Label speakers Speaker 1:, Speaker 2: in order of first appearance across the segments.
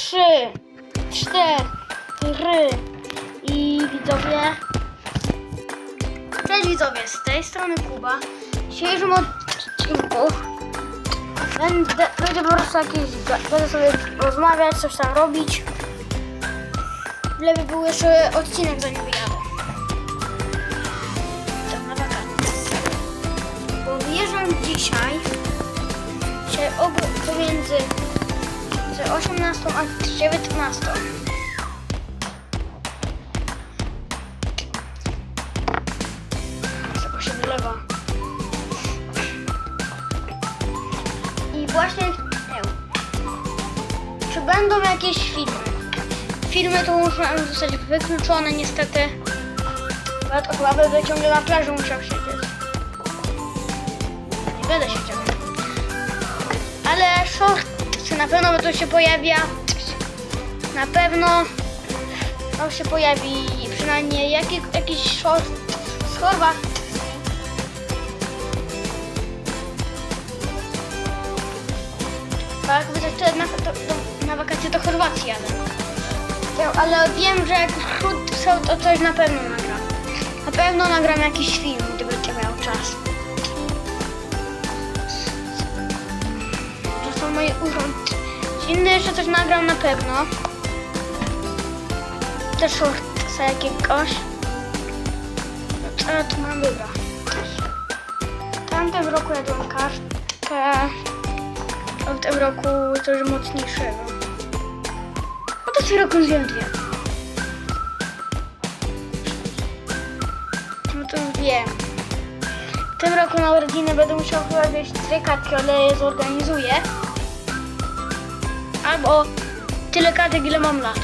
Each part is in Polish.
Speaker 1: trzy, cztery i widzowie. Cześć widzowie, z tej strony Kuba. W dzisiejszym odcinku będę, będzie po prostu jakieś, będę sobie rozmawiać, coś tam robić. Lepiej był jeszcze odcinek zanim wyjadę. Tam na wakacje. Bo dzisiaj, dzisiaj ogół pomiędzy między 18 a 19. Tylko się wylewa. I właśnie, czy będą jakieś filmy? Filmy to muszą zostać wykluczone niestety. Ja to chyba będę ciągle na plaży musiał siedzieć. Nie będę siedział. Ale shortsy na pewno to się pojawia. Na pewno to się pojawi przynajmniej jaki, jakiś short z Chorwacji. Tak, bo to na, to, to, na wakacje do Chorwacji jadę. Ja, ale wiem, że jak są, to coś na pewno nagram. Na pewno nagram jakiś film, gdy będę miał czas. To są moje urząd. Inny jeszcze coś nagram na pewno. Też shortsa jakiegoś. No ja tu mam wybrać? W tamtym roku jadłem kartkę. A w tym roku coś mocniejszego. A to w tym roku zjem dwie. No to już wiem. W tym roku na urodziny będę musiał chyba wziąć trzy kartki, ale je zorganizuję. Albo tyle kartek, ile mam lat.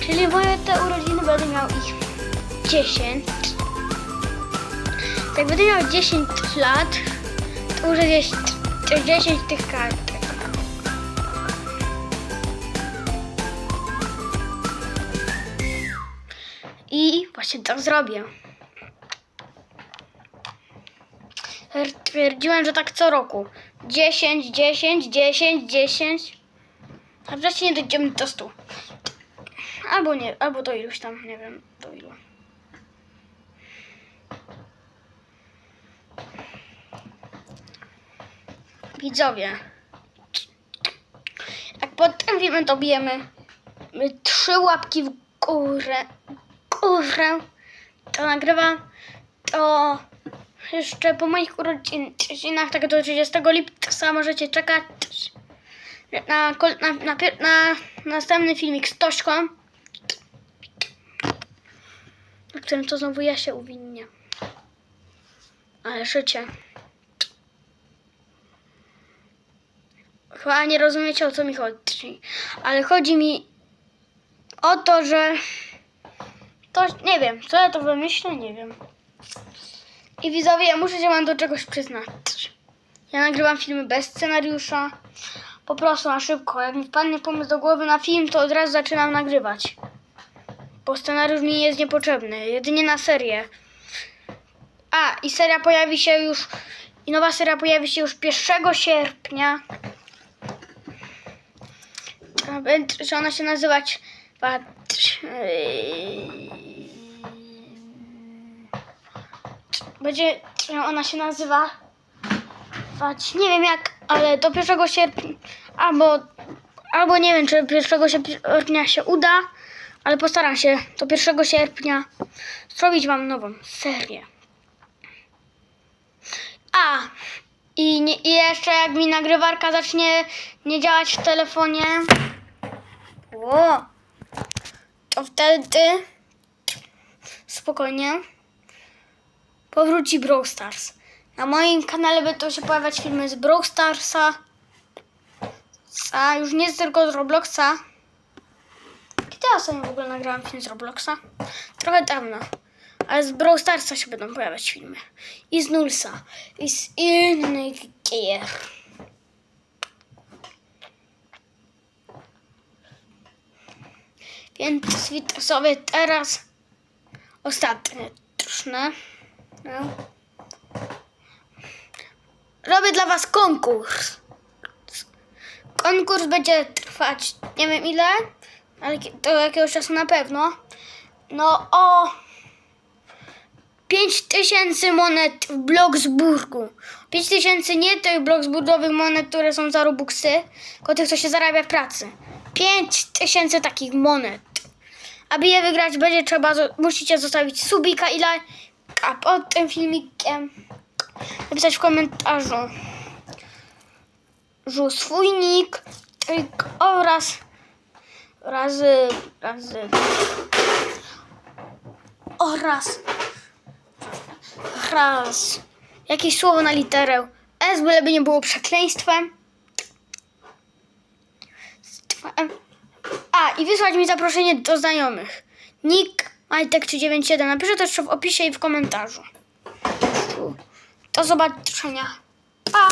Speaker 1: Czyli moje te urodziny będę miał ich 10. Jak będę miał 10 lat, to już jest 10 tych kartek. I właśnie tak zrobię. Twierdziłem, że tak co roku. 10, 10, 10, 10. A wreszcie nie dojdziemy do 100. Albo nie, albo do iluś tam, nie wiem, do ilu. Widzowie. Jak pod tym filmem dobijemy my trzy łapki w górę, górę, to nagrywam, to jeszcze po moich urodzinach, tak do 30 lipca możecie czekać na, na, na, na następny filmik z Tośką, na którym to znowu ja się uwinnię. Ale życie. Chyba nie rozumiecie o co mi chodzi. Ale chodzi mi o to, że to nie wiem, co ja to wymyślę, nie wiem. I widzowie, ja muszę się wam do czegoś przyznać. Ja nagrywam filmy bez scenariusza. Po prostu na szybko. Jak mi wpadnie pomysł do głowy na film, to od razu zaczynam nagrywać. Bo scenariusz mi jest niepotrzebny. Jedynie na serię. A, i seria pojawi się już. I nowa seria pojawi się już 1 sierpnia. Że ona się nazywać. Patrz. Będzie ona się nazywa. Nie wiem jak, ale do 1 sierpnia. Albo, albo nie wiem, czy 1 sierpnia się uda, ale postaram się do 1 sierpnia zrobić wam nową serię. A, i, nie, i jeszcze jak mi nagrywarka zacznie nie działać w telefonie, o, to wtedy spokojnie powróci Brawl Stars. Na moim kanale będą się pojawiać filmy z Brawl Starsa, a już nie tylko z Robloxa. Kiedy sobie w ogóle nagrałam film z Robloxa? Trochę dawno. Ale z Brawl Starsa się będą pojawiać filmy. I z Nulsa. I z innych gier. Więc sobie teraz ostatnie. No. Robię dla Was konkurs. Konkurs będzie trwać nie wiem ile, ale do jakiegoś czasu na pewno. No o 5000 monet w Bloksburgu. 5000 nie tych bloksburgowych monet, które są za Robuxy, tylko tych, co się zarabia w pracy. 5000 takich monet. Aby je wygrać, będzie trzeba, musicie zostawić subika i like, a pod tym filmikiem napisać w komentarzu żu swój nick oraz razy, razy oraz raz jakieś słowo na literę S, byleby nie było przekleństwem. A, i wysłać mi zaproszenie do znajomych. Nick Majtek397. Napiszę jeszcze w opisie i w komentarzu. Do zobaczenia. Pa!